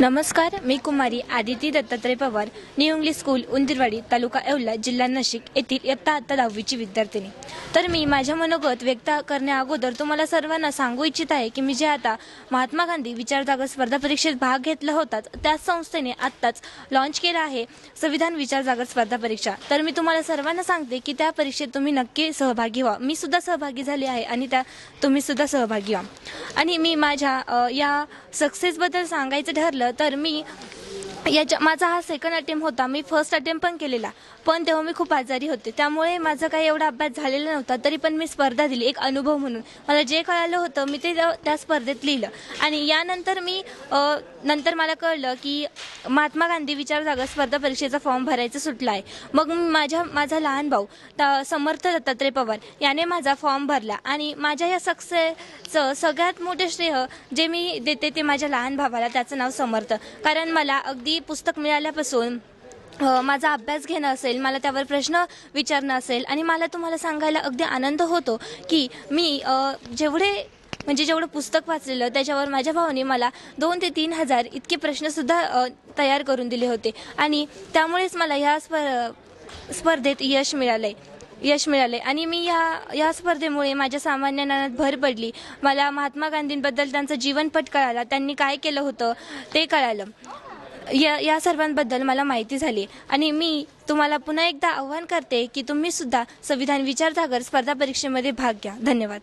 नमस्कार मी Kumari Aditi Dattatray Pawar new English school Undirwadi taluka Yeola जिल्हा नाशिक येथील इयत्ता आत्ता दहावीची विद्यार्थिनी. तर मी माझ्या मनोगत व्यक्त करण्या अगोदर तुम्हाला सर्वांना सांगू इच्छित आहे की मी जे आता महात्मा गांधी विचारजागर स्पर्धा परीक्षेत भाग घेतला होता त्याच संस्थेने आत्ताच लॉन्च केला आहे संविधान विचारजागर स्पर्धा परीक्षा. तर मी तुम्हाला सर्वांना सांगते की त्या परीक्षेत तुम्ही नक्की सहभागी व्हा. मी सुद्धा सहभागी झाले आहे आणि त्या तुम्ही सुद्धा सहभागी व्हा. आणि मी माझ्या या सक्सेसबद्दल सांगायचं ठरलं तर मी याच्या माझा हा सेकंड अटेम्प्ट होता. मी फर्स्ट अटेम्प्ट पण केलेला. पण तेव्हा मी खूप आजारी होते. त्यामुळे माझा काही एवढा अभ्यास झालेला नव्हता. तरी पण मी स्पर्धा दिली एक अनुभव म्हणून. मला जे कळालं होतं मी ते त्या- स्पर्धेत लिहिलं. आणि यानंतर मी अ, नंतर मला कळलं की महात्मा गांधी विचार जागा स्पर्धा परीक्षेचा फॉर्म भरायचा सुटला आहे मग मी माझ्या माझा लहान भाऊ ता- समर्थ दत्तात्रय पवार याने माझा फॉर्म भरला. आणि माझ्या या सक्सेसचं सगळ्यात मोठे श्रेय जे मी देते ते माझ्या लहान भावाला त्याचं नाव समर्थ. कारण मला अगदी पुस्तक मिळाल्यापासून माझा अभ्यास घेणं असेल मला त्यावर प्रश्न विचारणं असेल आणि मला तुम्हाला सांगायला अगदी आनंद होतो की मी जेवढे म्हणजे जेवढं पुस्तक वाचलेलं त्याच्यावर माझ्या भावाने मला दोन ते तीन हजार इतके प्रश्नसुद्धा तयार करून दिले होते. आणि त्यामुळेच मला ह्या स्प स्पर्धेत यश मिळालंय. यश मिळाले आणि मी या या स्पर्धेमुळे माझ्या सामान्य ज्ञानात भर पडली. मला महात्मा गांधींबद्दल त्यांचं जीवनपट कळाला त्यांनी काय केलं होतं ते कळालं. या या सर्वांबद्दल मला माहिती झाली. आणि मी तुम्हाला पुन्हा एकदा आव्हान करते की तुम्ही सुद्धा संविधान विचारधागर स्पर्धा परीक्षेमध्ये भाग घ्या. धन्यवाद.